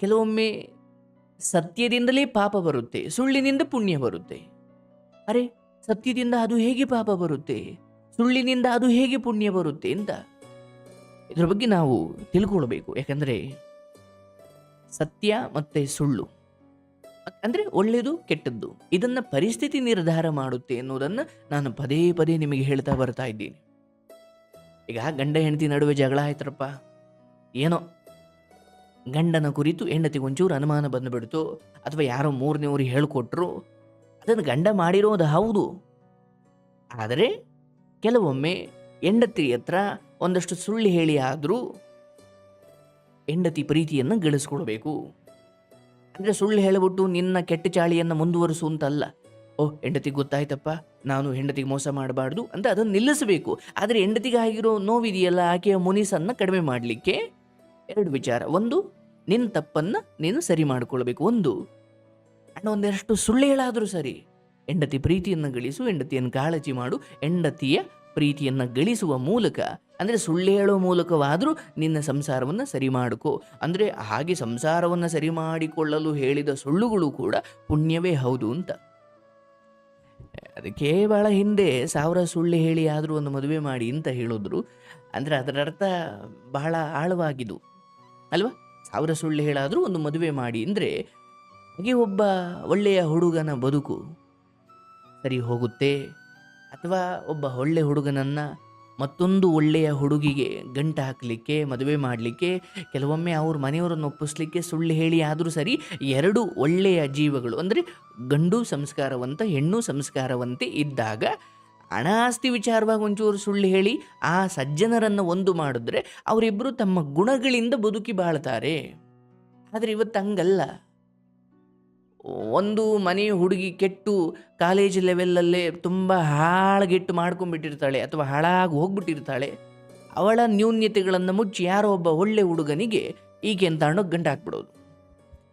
ಕೆಲವೊಮ್ಮೆ ಸತ್ಯದಿಂದಲೇ ಪಾಪ ಬರುತ್ತೆ, ಸುಳ್ಳಿನಿಂದ ಪುಣ್ಯ ಬರುತ್ತೆ. ಅರೆ, ಸತ್ಯದಿಂದ ಅದು ಹೇಗೆ ಪಾಪ ಬರುತ್ತೆ, ಸುಳ್ಳಿನಿಂದ ಅದು ಹೇಗೆ ಪುಣ್ಯ ಬರುತ್ತೆ ಅಂತ ಇದರ ಬಗ್ಗೆ ನಾವು ತಿಳ್ಕೊಳ್ಬೇಕು. ಯಾಕಂದರೆ ಸತ್ಯ ಮತ್ತು ಸುಳ್ಳು ಅಂದರೆ ಒಳ್ಳೆಯದು, ಕೆಟ್ಟದ್ದು, ಇದನ್ನು ಪರಿಸ್ಥಿತಿ ನಿರ್ಧಾರ ಮಾಡುತ್ತೆ ಅನ್ನೋದನ್ನು ನಾನು ಪದೇ ಪದೇ ನಿಮಗೆ ಹೇಳ್ತಾ ಬರ್ತಾ ಇದ್ದೀನಿ. ಈಗ ಗಂಡ ಹೆಂಡತಿ ನಡುವೆ ಜಗಳ ಆಯ್ತರಪ್ಪ, ಏನೋ ಗಂಡನ ಕುರಿತು ಹೆಂಡತಿ ಒಂಚೂರು ಅನುಮಾನ ಬಂದುಬಿಡ್ತು. ಅಥವಾ ಯಾರೋ ಮೂರನೇವ್ರು ಹೇಳಿಕೊಟ್ರು. ಅದನ್ನು ಗಂಡ ಮಾಡಿರೋದು ಹೌದು. ಆದರೆ ಕೆಲವೊಮ್ಮೆ ಹೆಂಡತಿ ಹತ್ರ ಒಂದಷ್ಟು ಸುಳ್ಳು ಹೇಳಿ ಆದರೂ ಹೆಂಡತಿ ಪ್ರೀತಿಯನ್ನು ಗಳಿಸ್ಕೊಳ್ಬೇಕು ಅಂದರೆ ಸುಳ್ಳು ಹೇಳಿಬಿಟ್ಟು ನಿನ್ನ ಕೆಟ್ಟ ಚಾಳಿಯನ್ನು ಮುಂದುವರಿಸು ಅಂತಲ್ಲ. ಓಹ್, ಹೆಂಡತಿಗೆ ಗೊತ್ತಾಯ್ತಪ್ಪ. ನಾನು ಹೆಂಡತಿಗೆ ಮೋಸ ಮಾಡಬಾರ್ದು ಅಂತ ಅದನ್ನು ನಿಲ್ಲಿಸಬೇಕು. ಆದರೆ ಹೆಂಡತಿಗೆ ಆಗಿರೋ ನೋವಿದೆಯಲ್ಲ, ಆಕೆಯ ಮುನಿಸನ್ನು ಕಡಿಮೆ ಮಾಡಲಿಕ್ಕೆ ಎರಡು ವಿಚಾರ. ಒಂದು ನಿನ್ನ ತಪ್ಪನ್ನು ನೀನು ಸರಿ ಮಾಡಿಕೊಳ್ಬೇಕು. ಒಂದು, ಅಣ್ಣ ಒಂದೆರಷ್ಟು ಸುಳ್ಳು ಹೇಳಾದರೂ ಸರಿ. ಹೆಂಡತಿ ಪ್ರೀತಿಯನ್ನು ಗಳಿಸು, ಹೆಂಡತಿಯನ್ನು ಕಾಳಜಿ ಮಾಡು. ಹೆಂಡತಿಯ ಪ್ರೀತಿಯನ್ನು ಗಳಿಸುವ ಮೂಲಕ, ಅಂದರೆ ಸುಳ್ಳು ಹೇಳೋ ಮೂಲಕವಾದರೂ ನಿನ್ನ ಸಂಸಾರವನ್ನು ಸರಿ ಮಾಡಿಕೊ. ಅಂದರೆ ಹಾಗೆ ಸಂಸಾರವನ್ನು ಸರಿ ಮಾಡಿಕೊಳ್ಳಲು ಹೇಳಿದ ಸುಳ್ಳುಗಳು ಕೂಡ ಪುಣ್ಯವೇ ಹೌದು ಅಂತ. ಅದು ಕೇವಲ ಹಿಂದೆ ಸಾವಿರ ಸುಳ್ಳು ಹೇಳಿ ಆದರೂ ಒಂದು ಮದುವೆ ಮಾಡಿ ಅಂತ ಹೇಳಿದ್ರು. ಅಂದರೆ ಅದರ ಅರ್ಥ ಬಹಳ ಆಳವಾಗಿದ್ದು. ಅಲ್ವಾ? ಸಾವಿರ ಸುಳ್ಳು ಹೇಳಾದರೂ ಒಂದು ಮದುವೆ ಮಾಡಿ ಅಂದರೆ ಹಾಗೆ ಒಬ್ಬ ಒಳ್ಳೆಯ ಹುಡುಗನ ಬದುಕು ಸರಿ ಹೋಗುತ್ತೆ. ಅಥವಾ ಒಬ್ಬ ಒಳ್ಳೆ ಹುಡುಗನನ್ನು ಮತ್ತೊಂದು ಒಳ್ಳೆಯ ಹುಡುಗಿಗೆ ಗಂಟು ಹಾಕಲಿಕ್ಕೆ, ಮದುವೆ ಮಾಡಲಿಕ್ಕೆ, ಕೆಲವೊಮ್ಮೆ ಅವ್ರ ಮನೆಯವರನ್ನು ಒಪ್ಪಿಸ್ಲಿಕ್ಕೆ ಸುಳ್ಳು ಹೇಳಿ ಆದರೂ ಸರಿ ಎರಡು ಒಳ್ಳೆಯ ಜೀವಗಳು ಅಂದರೆ ಗಂಡು ಸಂಸ್ಕಾರವಂತ, ಹೆಣ್ಣು ಸಂಸ್ಕಾರವಂತೆ ಇದ್ದಾಗ ಹಣ ಆಸ್ತಿ ವಿಚಾರವಾಗಿ ಒಂಚೂರು ಸುಳ್ಳು ಹೇಳಿ ಆ ಸಜ್ಜನರನ್ನು ಒಂದು ಮಾಡಿದ್ರೆ ಅವರಿಬ್ಬರು ತಮ್ಮ ಗುಣಗಳಿಂದ ಬದುಕಿ ಬಾಳ್ತಾರೆ. ಆದರೆ ಇವತ್ತು ಹಂಗಲ್ಲ. ಒಂದು ಮನೆ ಹುಡುಗಿ ಕೆಟ್ಟು ಕಾಲೇಜ್ ಲೆವೆಲಲ್ಲೇ ತುಂಬ ಹಾಳಗೆಟ್ಟು ಮಾಡ್ಕೊಂಡ್ಬಿಟ್ಟಿರ್ತಾಳೆ ಅಥವಾ ಹಾಳಾಗಿ ಹೋಗ್ಬಿಟ್ಟಿರ್ತಾಳೆ. ಅವಳ ನ್ಯೂನ್ಯತೆಗಳನ್ನು ಮುಚ್ಚಿ ಯಾರೋ ಒಬ್ಬ ಒಳ್ಳೆ ಹುಡುಗನಿಗೆ ಈಕೆ ಅಂತ ಅನ್ನೋ ಗಂಟು ಹಾಕ್ಬಿಡೋದು.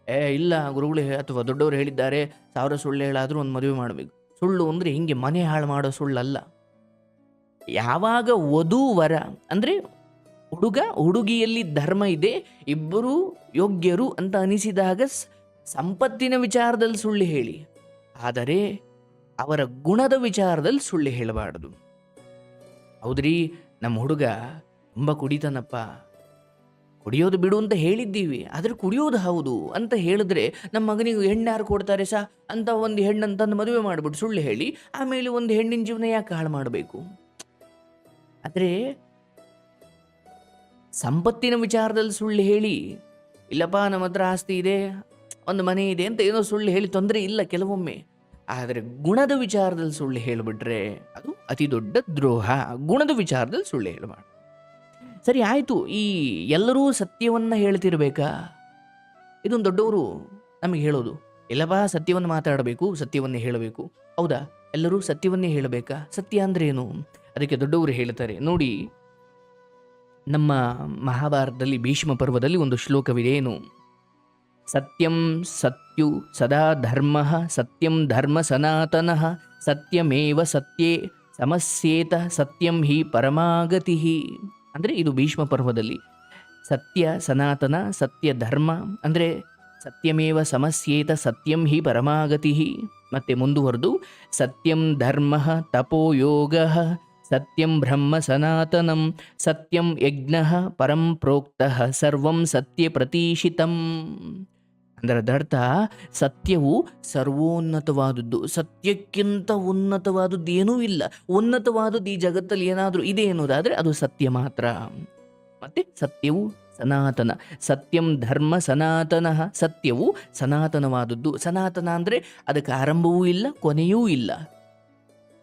ಏ, ಇಲ್ಲ ಗುರುಗಳು, ಅಥವಾ ದೊಡ್ಡವರು ಹೇಳಿದ್ದಾರೆ, ಸಾವಿರ ಸುಳ್ಳು ಹೇಳಾದರೂ ಒಂದು ಮದುವೆ ಮಾಡಬೇಕು. ಸುಳ್ಳು ಅಂದರೆ ಹಿಂಗೆ ಮನೆ ಹಾಳು ಮಾಡೋ ಸುಳ್ಳಲ್ಲ. ಯಾವಾಗ ವಧು ವರ ಅಂದರೆ ಹುಡುಗ, ಹುಡುಗಿಯಲ್ಲಿ ಧರ್ಮ ಇದೆ, ಇಬ್ಬರೂ ಯೋಗ್ಯರು ಅಂತ ಅನಿಸಿದಾಗ ಸಂಪತ್ತಿನ ವಿಚಾರದಲ್ಲಿ ಸುಳ್ಳು ಹೇಳಿ. ಆದರೆ ಅವರ ಗುಣದ ವಿಚಾರದಲ್ಲಿ ಸುಳ್ಳು ಹೇಳಬಾರ್ದು. ಹೌದ್ರಿ? ನಮ್ಮ ಹುಡುಗ ತುಂಬ ಕುಡಿತಾನಪ್ಪ. ಕುಡಿಯೋದು ಬಿಡು ಅಂತ ಹೇಳಿದ್ದೀವಿ, ಆದರೆ ಕುಡಿಯೋದು ಹೌದು ಅಂತ ಹೇಳಿದ್ರೆ ನಮ್ಮ ಮಗನಿಗೆ ಹೆಣ್ಣು ಯಾರು ಕೊಡ್ತಾರೆ ಸಾ? ಅಂತ ಒಂದು ಹೆಣ್ಣಂತಂದು ಮದುವೆ ಮಾಡಿಬಿಟ್ಟು ಸುಳ್ಳು ಹೇಳಿ. ಆಮೇಲೆ ಒಂದು ಹೆಣ್ಣಿನ ಜೀವನ ಯಾಕೆ ಹಾಳು ಮಾಡಬೇಕು? ಆದರೆ ಸಂಪತ್ತಿನ ವಿಚಾರದಲ್ಲಿ ಸುಳ್ಳು ಹೇಳಿ, ಇಲ್ಲಪ್ಪ, ನಮ್ಮ ಹತ್ರ ಆಸ್ತಿ ಇದೆ, ಒಂದು ಮನೆ ಇದೆ ಅಂತ ಏನೋ ಸುಳ್ಳು ಹೇಳಿ ತೊಂದರೆ ಇಲ್ಲ ಕೆಲವೊಮ್ಮೆ. ಆದರೆ ಗುಣದ ವಿಚಾರದಲ್ಲಿ ಸುಳ್ಳು ಹೇಳಿಬಿಟ್ರೆ ಅದು ಅತಿ ದೊಡ್ಡ ದ್ರೋಹ. ಗುಣದ ವಿಚಾರದಲ್ಲಿ ಸುಳ್ಳು ಹೇಳಬಾರ್ದು. ಸರಿ ಆಯಿತು, ಈ ಎಲ್ಲರೂ ಸತ್ಯವನ್ನು ಹೇಳ್ತಿರ್ಬೇಕಾ? ಇದೊಂದು ದೊಡ್ಡವರು ನಮಗೆ ಹೇಳೋದು. ಎಲ್ಲಪ್ಪ ಸತ್ಯವನ್ನು ಮಾತಾಡಬೇಕು, ಸತ್ಯವನ್ನೇ ಹೇಳಬೇಕು. ಹೌದಾ? ಎಲ್ಲರೂ ಸತ್ಯವನ್ನೇ ಹೇಳಬೇಕಾ? ಸತ್ಯ ಅಂದ್ರೆ ಏನು? ಅದಕ್ಕೆ ದೊಡ್ಡವರು ಹೇಳ್ತಾರೆ, ನೋಡಿ, ನಮ್ಮ ಮಹಾಭಾರತದಲ್ಲಿ ಭೀಷ್ಮ ಪರ್ವದಲ್ಲಿ ಒಂದು ಶ್ಲೋಕವಿದೆ, ಏನು? ಸತ್ಯಂ ಸತ್ಯು ಸದಾ ಧರ್ಮ, ಸತ್ಯಂ ಧರ್ಮ ಸನಾತನ, ಸತ್ಯಮೇವ ಸತ್ಯೇ, ಸಮಸ್ಯೇತ ಸತ್ಯಂ ಹಿ ಪರಮಾಗತಿ. ಅಂದರೆ ಇದು ಭೀಷ್ಮ ಪರ್ವದಲ್ಲಿ. ಸತ್ಯ ಸನಾತನ, ಸತ್ಯ ಧರ್ಮ, ಅಂದರೆ ಸತ್ಯಮೇವ ಸಮಸ್ಯೇತ ಸತ್ಯಂ ಹಿ ಪರಮಾಗತಿ. ಮತ್ತೆ ಮುಂದುವರೆದು, ಸತ್ಯಂ ಧರ್ಮ ತಪೋ ಯೋಗ, ಸತ್ಯಂ ಬ್ರಹ್ಮ ಸನಾತನಂ, ಸತ್ಯಂ ಯಜ್ಞ ಪರಂ ಪ್ರೋಕ್ತ, ಸರ್ವಂ ಸತ್ಯ ಪ್ರತೀಶಿತಂ ಅದರದರ್ಥ ಸತ್ಯವು ಸರ್ವೋನ್ನತವಾದದ್ದು. ಸತ್ಯಕ್ಕಿಂತ ಉನ್ನತವಾದದ್ದು ಏನೂ ಇಲ್ಲ. ಉನ್ನತವಾದದ್ದು ಈ ಜಗತ್ತಲ್ಲಿ ಏನಾದರೂ ಇದೆ ಅನ್ನೋದಾದರೆ ಅದು ಸತ್ಯ ಮಾತ್ರ. ಮತ್ತೆ ಸತ್ಯವು ಸನಾತನ. ಸತ್ಯಂ ಧರ್ಮ ಸನಾತನ. ಸತ್ಯವು ಸನಾತನವಾದದ್ದು. ಸನಾತನ ಅಂದರೆ ಅದಕ್ಕೆ ಆರಂಭವೂ ಇಲ್ಲ, ಕೊನೆಯೂ ಇಲ್ಲ.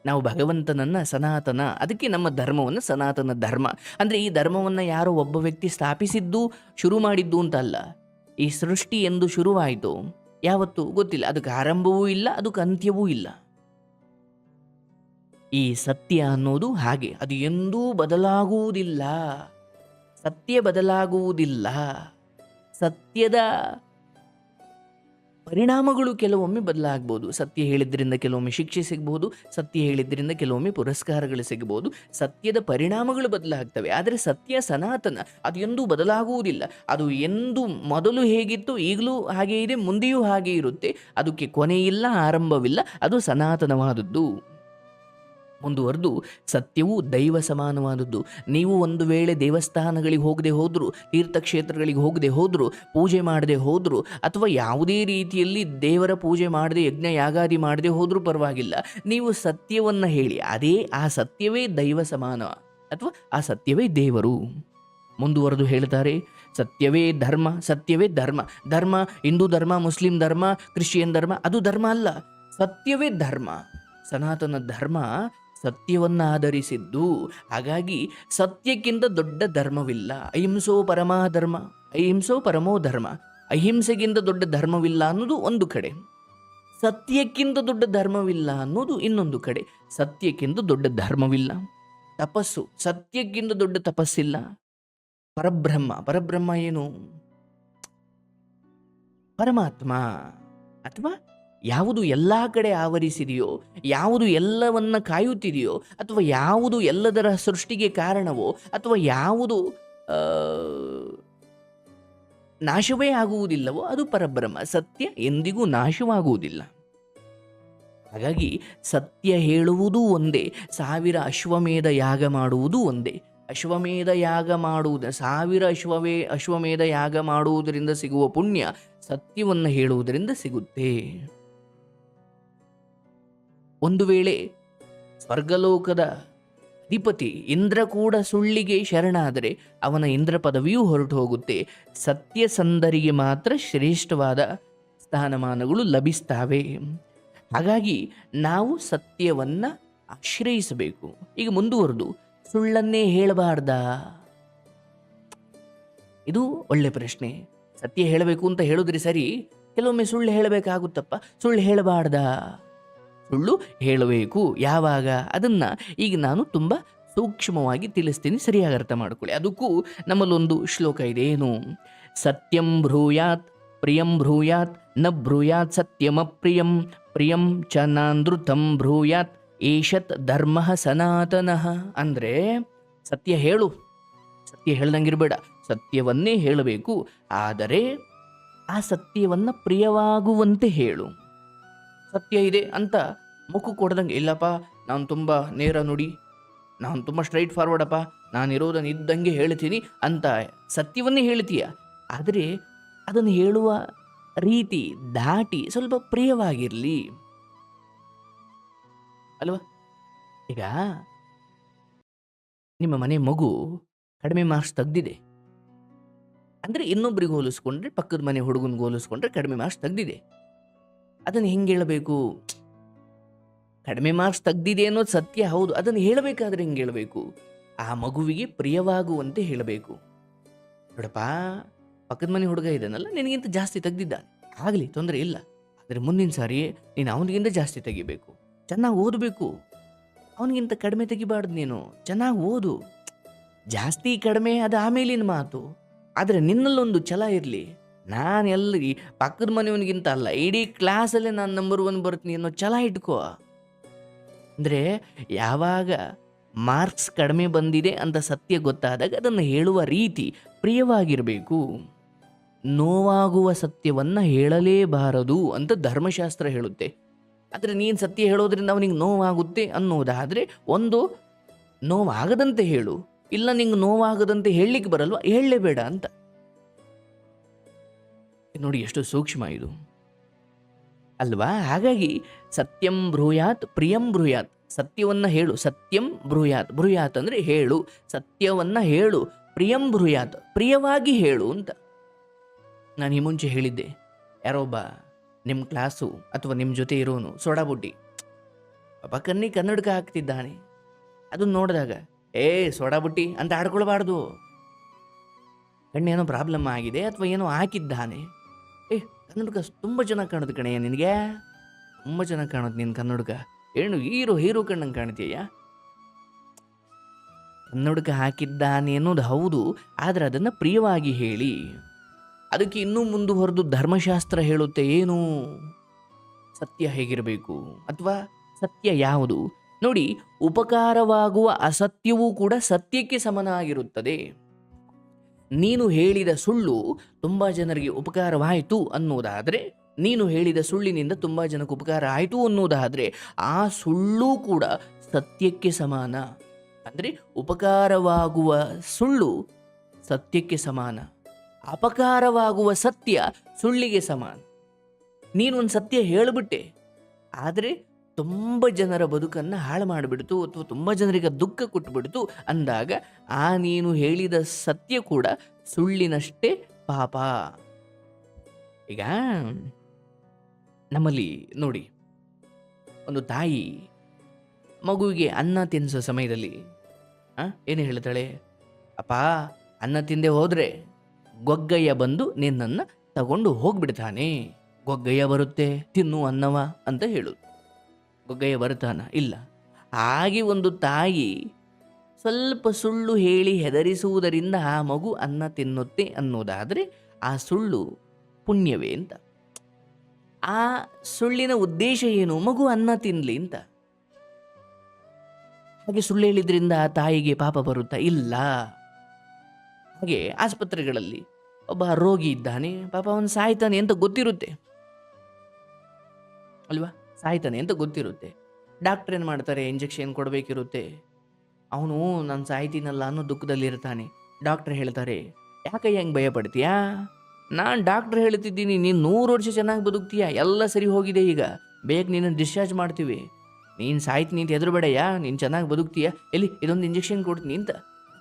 ನಾವು ಭಗವಂತನನ್ನು ಸನಾತನ. ಅದಕ್ಕೆ ನಮ್ಮ ಧರ್ಮವನ್ನು ಸನಾತನ ಧರ್ಮ. ಅಂದರೆ ಈ ಧರ್ಮವನ್ನು ಯಾರೋ ಒಬ್ಬ ವ್ಯಕ್ತಿ ಸ್ಥಾಪಿಸಿದ್ದು, ಶುರು ಮಾಡಿದ್ದು ಅಂತ ಅಲ್ಲ. ಈ ಸೃಷ್ಟಿ ಎಂದು ಶುರುವಾಯಿತು. ಯಾವತ್ತು ಗೊತ್ತಿಲ್ಲ. ಅದಕ್ಕೆ ಆರಂಭವೂ ಇಲ್ಲ, ಅದಕ್ಕೆ ಅಂತ್ಯವೂ ಇಲ್ಲ. ಈ ಸತ್ಯ ಅನ್ನೋದು ಹಾಗೆ. ಅದು ಎಂದೂ ಬದಲಾಗುವುದಿಲ್ಲ. ಸತ್ಯ ಬದಲಾಗುವುದಿಲ್ಲ. ಸತ್ಯದ ಪರಿಣಾಮಗಳು ಕೆಲವೊಮ್ಮೆ ಬದಲಾಗ್ಬೋದು. ಸತ್ಯ ಹೇಳಿದ್ದರಿಂದ ಕೆಲವೊಮ್ಮೆ ಶಿಕ್ಷೆ ಸಿಗ್ಬೋದು ಸತ್ಯ ಹೇಳಿದ್ದರಿಂದ ಕೆಲವೊಮ್ಮೆ ಪುರಸ್ಕಾರಗಳು ಸಿಗಬಹುದು. ಸತ್ಯದ ಪರಿಣಾಮಗಳು ಬದಲಾಗ್ತವೆ. ಆದರೆ ಸತ್ಯ ಸನಾತನ, ಅದು ಎಂದೂ ಬದಲಾಗುವುದಿಲ್ಲ. ಅದು ಎಂದು ಮೊದಲು ಹೇಗಿತ್ತು ಈಗಲೂ ಹಾಗೆ ಇದೆ, ಮುಂದೆಯೂ ಹಾಗೆ ಇರುತ್ತೆ. ಅದಕ್ಕೆ ಕೊನೆಯಿಲ್ಲ, ಆರಂಭವಿಲ್ಲ. ಅದು ಸನಾತನವಾದದ್ದು. ಮುಂದುವರೆದು ಸತ್ಯವು ದೈವ ಸಮಾನವಾದದ್ದು. ನೀವು ಒಂದು ವೇಳೆ ದೇವಸ್ಥಾನಗಳಿಗೆ ಹೋಗದೆ ಹೋದರೂ, ತೀರ್ಥಕ್ಷೇತ್ರಗಳಿಗೆ ಹೋಗದೆ ಹೋದರೂ, ಪೂಜೆ ಮಾಡದೆ ಹೋದರೂ, ಅಥವಾ ಯಾವುದೇ ರೀತಿಯಲ್ಲಿ ದೇವರ ಪೂಜೆ ಮಾಡದೆ ಯಜ್ಞ ಯಾಗಾದಿ ಮಾಡದೆ ಹೋದರೂ ಪರವಾಗಿಲ್ಲ. ನೀವು ಸತ್ಯವನ್ನು ಹೇಳಿ, ಅದೇ ಆ ಸತ್ಯವೇ ದೈವ ಸಮಾನ, ಅಥವಾ ಆ ಸತ್ಯವೇ ದೇವರು. ಮುಂದುವರೆದು ಹೇಳ್ತಾರೆ ಸತ್ಯವೇ ಧರ್ಮ ಸತ್ಯವೇ ಧರ್ಮ. ಧರ್ಮ, ಹಿಂದೂ ಧರ್ಮ, ಮುಸ್ಲಿಂ ಧರ್ಮ, ಕ್ರಿಶ್ಚಿಯನ್ ಧರ್ಮ, ಅದು ಧರ್ಮ ಅಲ್ಲ. ಸತ್ಯವೇ ಧರ್ಮ. ಸನಾತನ ಧರ್ಮ ಸತ್ಯವನ್ನು ಆಧರಿಸಿದ್ದು ಹಾಗಾಗಿ ಸತ್ಯಕ್ಕಿಂತ ದೊಡ್ಡ ಧರ್ಮವಿಲ್ಲ. ಅಹಿಂಸೋ ಪರಮಾ ಧರ್ಮ, ಅಹಿಂಸೋ ಪರಮೋ ಧರ್ಮ, ಅಹಿಂಸೆಗಿಂತ ದೊಡ್ಡ ಧರ್ಮವಿಲ್ಲ ಅನ್ನೋದು ಒಂದು ಕಡೆ. ಸತ್ಯಕ್ಕಿಂತ ದೊಡ್ಡ ಧರ್ಮವಿಲ್ಲ ಅನ್ನೋದು ಇನ್ನೊಂದು ಕಡೆ. ಸತ್ಯಕ್ಕಿಂತ ದೊಡ್ಡ ಧರ್ಮವಿಲ್ಲ. ತಪಸ್ಸು, ಸತ್ಯಕ್ಕಿಂತ ದೊಡ್ಡ ತಪಸ್ಸಿಲ್ಲ. ಪರಬ್ರಹ್ಮ ಪರಬ್ರಹ್ಮ ಏನು? ಪರಮಾತ್ಮ. ಅಥವಾ ಯಾವುದು ಎಲ್ಲ ಕಡೆ ಆವರಿಸಿದೆಯೋ, ಯಾವುದು ಎಲ್ಲವನ್ನ ಕಾಯುತ್ತಿದೆಯೋ, ಅಥವಾ ಯಾವುದು ಎಲ್ಲದರ ಸೃಷ್ಟಿಗೆ ಕಾರಣವೋ, ಅಥವಾ ಯಾವುದು ನಾಶವೇ ಆಗುವುದಿಲ್ಲವೋ, ಅದು ಪರಬ್ರಹ್ಮ. ಸತ್ಯ ಎಂದಿಗೂ ನಾಶವಾಗುವುದಿಲ್ಲ. ಹಾಗಾಗಿ ಸತ್ಯ ಹೇಳುವುದೂ ಒಂದೇ, ಸಾವಿರ ಅಶ್ವಮೇಧ ಯಾಗ ಮಾಡುವುದು ಒಂದೇ. ಅಶ್ವಮೇಧ ಯಾಗ ಮಾಡುವುದ, ಸಾವಿರ ಅಶ್ವವೇ, ಅಶ್ವಮೇಧ ಯಾಗ ಮಾಡುವುದರಿಂದ ಸಿಗುವ ಪುಣ್ಯ ಸತ್ಯವನ್ನು ಹೇಳುವುದರಿಂದ ಸಿಗುತ್ತೆ. ಒಂದು ವೇಳೆ ಸ್ವರ್ಗಲೋಕದ ಅಧಿಪತಿ ಇಂದ್ರ ಕೂಡ ಸುಳ್ಳಿಗೆ ಶರಣಾದರೆ ಅವನ ಇಂದ್ರ ಪದವಿಯೂ ಹೊರಟು ಹೋಗುತ್ತೆ. ಸತ್ಯಸಂಧರಿಗೆ ಮಾತ್ರ ಶ್ರೇಷ್ಠವಾದ ಸ್ಥಾನಮಾನಗಳು ಲಭಿಸ್ತಾವೆ. ಹಾಗಾಗಿ ನಾವು ಸತ್ಯವನ್ನು ಆಶ್ರಯಿಸಬೇಕು. ಈಗ ಮುಂದುವರೆದು, ಸುಳ್ಳನ್ನೇ ಹೇಳಬಾರ್ದ? ಇದು ಒಳ್ಳೆ ಪ್ರಶ್ನೆ. ಸತ್ಯ ಹೇಳಬೇಕು ಅಂತ ಹೇಳಿದ್ರೆ ಸರಿ, ಕೆಲವೊಮ್ಮೆ ಸುಳ್ಳು ಹೇಳಬೇಕಾಗುತ್ತಪ್ಪ. ಸುಳ್ಳು ಹೇಳಬಾರ್ದಾ? ಸುಳ್ಳು ಹೇಳಬೇಕು. ಯಾವಾಗ? ಅದನ್ನು ಈಗ ನಾನು ತುಂಬ ಸೂಕ್ಷ್ಮವಾಗಿ ತಿಳಿಸ್ತೀನಿ. ಸರಿಯಾಗಿ ಅರ್ಥ ಮಾಡ್ಕೊಳ್ಳಿ. ಅದಕ್ಕೂ ನಮ್ಮಲ್ಲೊಂದು ಶ್ಲೋಕ ಇದೆ. ಏನು? ಸತ್ಯಂ ಭ್ರೂಯಾತ್ ಪ್ರಿಯಂ ಭ್ರೂಯಾತ್ನ ಭ್ರೂಯಾತ್ ಸತ್ಯಮಪ್ರಿಯಂ ಪ್ರಿಯಂ ಚ ನಾನೃತಂ ಭ್ರೂಯಾತ್ ಏಷತ್ ಧರ್ಮ ಸನಾತನಃ. ಅಂದರೆ ಸತ್ಯ ಹೇಳು. ಸತ್ಯ ಹೇಳ್ದಂಗಿರಬೇಡ. ಸತ್ಯವನ್ನೇ ಹೇಳಬೇಕು. ಆದರೆ ಆ ಸತ್ಯವನ್ನು ಪ್ರಿಯವಾಗುವಂತೆ ಹೇಳು. ಸತ್ಯ ಇದೆ ಅಂತ ಮುಖ ಕೊಡ್ದಂಗೆ, ಇಲ್ಲಪ್ಪ, ನಾನು ತುಂಬ ನೇರ ನುಡಿ, ನಾನು ತುಂಬ ಸ್ಟ್ರೈಟ್ ಫಾರ್ವರ್ಡಪ್ಪ ನಾನು ಇರೋದನ್ನು ಇದ್ದಂಗೆ ಹೇಳ್ತೀನಿ ಅಂತ ಸತ್ಯವನ್ನೇ ಹೇಳ್ತೀಯ. ಆದರೆ ಅದನ್ನು ಹೇಳುವ ರೀತಿ ದಾಟಿ ಸ್ವಲ್ಪ ಪ್ರಿಯವಾಗಿರಲಿ. ಅಲ್ವಾ? ಈಗ ನಿಮ್ಮ ಮನೆ ಮಗು ಕಡಿಮೆ ಮಾರ್ಕ್ಸ್ ತೆಗ್ದಿದೆ. ಅಂದರೆ ಇನ್ನೊಬ್ರಿಗೆ ಹೋಲಿಸ್ಕೊಂಡ್ರೆ ಪಕ್ಕದ ಮನೆ ಹುಡುಗನಿಗೆ ಹೋಲಿಸ್ಕೊಂಡ್ರೆ ಕಡಿಮೆ ಮಾರ್ಕ್ಸ್ ತೆಗ್ದಿದೆ. ಅದನ್ನು ಹೆಂಗೆ ಹೇಳಬೇಕು? ಕಡಿಮೆ ಮಾರ್ಕ್ಸ್ ತೆಗ್ದಿದೆ ಅನ್ನೋದು ಸತ್ಯ, ಹೌದು. ಅದನ್ನು ಹೇಳಬೇಕಾದ್ರೆ ಹೆಂಗೆ ಹೇಳಬೇಕು? ಆ ಮಗುವಿಗೆ ಪ್ರಿಯವಾಗುವಂತೆ ಹೇಳಬೇಕು. ನೋಡಪ್ಪ, ಪಕ್ಕದ ಮನೆ ಹುಡುಗ ಇದ್ದಾನಲ್ಲ, ನಿನಗಿಂತ ಜಾಸ್ತಿ ತೆಗ್ದಿದ್ದ ಆಗಲಿ, ತೊಂದರೆ ಇಲ್ಲ. ಆದರೆ ಮುಂದಿನ ಸಾರಿ ನೀನು ಅವನಿಗಿಂತ ಜಾಸ್ತಿ ತೆಗಿಬೇಕು. ಚೆನ್ನಾಗಿ ಓದಬೇಕು. ಅವನಿಗಿಂತ ಕಡಿಮೆ ತೆಗಿಬಾರ್ದು ನೀನು. ಚೆನ್ನಾಗಿ ಓದು. ಜಾಸ್ತಿ ಕಡಿಮೆ ಅದು ಆಮೇಲಿನ ಮಾತು. ಆದರೆ ನಿನ್ನಲ್ಲೊಂದು ಛಲ ಇರಲಿ. ನಾನು ಎಲ್ಲಿ ಪಕ್ಕದ ಮನೆಯವನಿಗಿಂತ ಅಲ್ಲ, ಇಡೀ ಕ್ಲಾಸಲ್ಲೇ ನಾನು ನಂಬರ್ ಒನ್ ಬರ್ತೀನಿ ಅನ್ನೋ ಛಲ ಇಟ್ಕೋ. ಅಂದರೆ ಯಾವಾಗ ಮಾರ್ಕ್ಸ್ ಕಡಿಮೆ ಬಂದಿದೆ ಅಂತ ಸತ್ಯ ಗೊತ್ತಾದಾಗ ಅದನ್ನು ಹೇಳುವ ರೀತಿ ಪ್ರಿಯವಾಗಿರಬೇಕು. ನೋವಾಗುವ ಸತ್ಯವನ್ನು ಹೇಳಲೇಬಾರದು ಅಂತ ಧರ್ಮಶಾಸ್ತ್ರ ಹೇಳುತ್ತೆ. ಆದರೆ ನೀನು ಸತ್ಯ ಹೇಳೋದ್ರಿಂದ ಅವನಿಗೆ ನೋವಾಗುತ್ತೆ ಅನ್ನೋದಾದರೆ ಒಂದು, ನೋವಾಗದಂತೆ ಹೇಳು. ಇಲ್ಲ ನಿಂಗೆ ನೋವಾಗದಂತೆ ಹೇಳಲಿಕ್ಕೆ ಬರಲ್ವ? ಹೇಳಲೇಬೇಡ ಅಂತ. ನೋಡಿ ಎಷ್ಟು ಸೂಕ್ಷ್ಮ ಇದು. ಅಲ್ವಾ? ಹಾಗಾಗಿ ಸತ್ಯಂ ಬ್ರೂಯಾತ್, ಪ್ರಿಯಂ ಬ್ರೂಯಾತ್, ಸತ್ಯವನ್ನು ಹೇಳು. ಸತ್ಯಂ ಬ್ರೂಯಾತ್. ಬ್ರೂಯಾತ್ ಅಂದರೆ ಹೇಳು. ಸತ್ಯವನ್ನು ಹೇಳು. ಪ್ರಿಯಂ ಬ್ರೂಯಾತ್. ಪ್ರಿಯವಾಗಿ ಹೇಳು ಅಂತ. ನಾನು ಈ ಮುಂಚೆ ಹೇಳಿದ್ದೆ. ಯಾರೊಬ್ಬ ನಿಮ್ಮ ಕ್ಲಾಸು ಅಥವಾ ನಿಮ್ಮ ಜೊತೆ ಇರೋನು ಸೋಡಾ ಬುಡ್ಡಿ. ಪಾಪ ಕನ್ನಿ ಕನ್ನಡಕ ಹಾಕ್ತಿದ್ದಾನೆ. ಅದನ್ನು ನೋಡಿದಾಗ, ಏ, ಸೋಡಾ ಬುಟ್ಟಿ ಅಂತ ಆಡ್ಕೊಳ್ಬಾರ್ದು. ಕಣ್ಣೇನೋ ಪ್ರಾಬ್ಲಮ್ ಆಗಿದೆ ಅಥವಾ ಏನೋ ಹಾಕಿದ್ದಾನೆ. ಏ, ಕನ್ನಡಕ ತುಂಬ ಚೆನ್ನಾಗಿ ಕಾಣುತ್ತೆ ಕಣಯ್ಯ ನಿನಗೆ? ತುಂಬ ಚೆನ್ನಾಗಿ ಕಾಣುತ್ತೆ ನಿನ್ನ ಕನ್ನಡಕ. ಏನು, ಹೀರೋ ಹೀರೋ ಕಣ್ಣಂಗೆ ಕಾಣ್ತೀಯ ಕನ್ನಡಕ ಹಾಕಿದ್ದಾನೆ ಅನ್ನೋದು ಹೌದು, ಆದರೆ ಅದನ್ನು ಪ್ರಿಯವಾಗಿ ಹೇಳಿ. ಅದಕ್ಕೆ ಇನ್ನೂ ಮುಂದುವರೆದು ಧರ್ಮಶಾಸ್ತ್ರ ಹೇಳುತ್ತೆ ಏನು? ಸತ್ಯ ಹೇಗಿರಬೇಕು? ಅಥವಾ ಸತ್ಯ ಯಾವುದು? ನೋಡಿ, ಉಪಕಾರವಾಗುವ ಅಸತ್ಯವೂ ಕೂಡ ಸತ್ಯಕ್ಕೆ ಸಮನಾಗಿರುತ್ತದೆ. ನೀನು ಹೇಳಿದ ಸುಳ್ಳು ತುಂಬ ಜನರಿಗೆ ಉಪಕಾರವಾಯಿತು ಅನ್ನೋದಾದರೆ, ನೀನು ಹೇಳಿದ ಸುಳ್ಳಿನಿಂದ ತುಂಬ ಜನಕ್ಕೆ ಉಪಕಾರ ಆಯಿತು ಅನ್ನೋದಾದರೆ, ಆ ಸುಳ್ಳು ಕೂಡ ಸತ್ಯಕ್ಕೆ ಸಮಾನ. ಅಂದರೆ ಉಪಕಾರವಾಗುವ ಸುಳ್ಳು ಸತ್ಯಕ್ಕೆ ಸಮಾನ. ಅಪಕಾರವಾಗುವ ಸತ್ಯ ಸುಳ್ಳಿಗೆ ಸಮಾನ. ನೀನು ಒಂದು ಸತ್ಯ ಹೇಳಿಬಿಟ್ಟೆ, ಆದರೆ ತುಂಬ ಜನರ ಬದುಕನ್ನು ಹಾಳು ಮಾಡಿಬಿಡ್ತು ಅಥವಾ ತುಂಬ ಜನರಿಗೆ ದುಃಖ ಕೊಟ್ಟುಬಿಡ್ತು ಅಂದಾಗ ಆ ನೀನು ಹೇಳಿದ ಸತ್ಯ ಕೂಡ ಸುಳ್ಳಿನಷ್ಟೇ ಪಾಪ. ಈಗ ನಮ್ಮಲ್ಲಿ ನೋಡಿ, ಒಂದು ತಾಯಿ ಮಗುವಿಗೆ ಅನ್ನ ತಿನ್ನಿಸೋ ಸಮಯದಲ್ಲಿ ಏನು ಹೇಳ್ತಾಳೆ? ಅಪ್ಪ, ಅನ್ನ ತಿಂದೆ ಹೋದರೆ ಗೊಗ್ಗಯ್ಯ ಬಂದು ನಿನ್ನನ್ನು ತಗೊಂಡು ಹೋಗ್ಬಿಡ್ತಾನೆ. ಗೊಗ್ಗಯ್ಯ ಬರುತ್ತೆ, ತಿನ್ನು ಅನ್ನವ, ಅಂತ ಹೇಳು. ಗೊಗ್ಗಯ್ಯ ಬರ್ತಾನ ಇಲ್ಲ. ಹಾಗೆ ಒಂದು ತಾಯಿ ಸ್ವಲ್ಪ ಸುಳ್ಳು ಹೇಳಿ ಹೆದರಿಸುವುದರಿಂದ ಆ ಮಗು ಅನ್ನ ತಿನ್ನುತ್ತೆ ಅನ್ನೋದಾದರೆ ಆ ಸುಳ್ಳು ಪುಣ್ಯವೇ ಅಂತ. ಆ ಸುಳ್ಳಿನ ಉದ್ದೇಶ ಏನು? ಮಗು ಅನ್ನ ತಿನ್ನಲಿ ಅಂತ. ಹಾಗೆ ಸುಳ್ಳು ಹೇಳಿದ್ರಿಂದ ಆ ತಾಯಿಗೆ ಪಾಪ ಬರುತ್ತಾ? ಇಲ್ಲ. ಹಾಗೆ ಆಸ್ಪತ್ರೆಗಳಲ್ಲಿ ಒಬ್ಬ ರೋಗಿ ಇದ್ದಾನೆ. ಪಾಪ ಅವನು ಸಾಯ್ತಾನೆ ಅಂತ ಗೊತ್ತಿರುತ್ತೆ. ಅಲ್ವಾ? ಸಾಯ್ತಾನೆ ಅಂತ ಗೊತ್ತಿರುತ್ತೆ. ಡಾಕ್ಟರ್ ಏನು ಮಾಡ್ತಾರೆ? ಇಂಜೆಕ್ಷನ್ ಕೊಡಬೇಕಿರುತ್ತೆ. ಅವನು, ನಾನು ಸಾಯ್ತೀನಲ್ಲ ಅನ್ನೋ ದುಃಖದಲ್ಲಿರ್ತಾನೆ ಡಾಕ್ಟರ್ ಹೇಳ್ತಾರೆ, ಯಾಕೆ ಹೆಂಗೆ ಭಯ ಪಡ್ತೀಯಾ ನಾನು ಡಾಕ್ಟರ್ ಹೇಳ್ತಿದ್ದೀನಿ, ನೀನು ನೂರು ವರ್ಷ ಚೆನ್ನಾಗಿ ಬದುಕ್ತೀಯಾ? ಎಲ್ಲ ಸರಿ ಹೋಗಿದೆ ಈಗ. ಬೇಗ ನೀನು ಡಿಸ್ಚಾರ್ಜ್ ಮಾಡ್ತೀವಿ. ನೀನು ಸಾಯ್ತೀನಿ ಅಂತ ಹೆದರ್ಬೇಡಯ್ಯ? ನೀನು ಚೆನ್ನಾಗಿ ಬದುಕ್ತೀಯ? ಎಲ್ಲಿ, ಇದೊಂದು ಇಂಜೆಕ್ಷನ್ ಕೊಡ್ತೀನಿ ಅಂತ.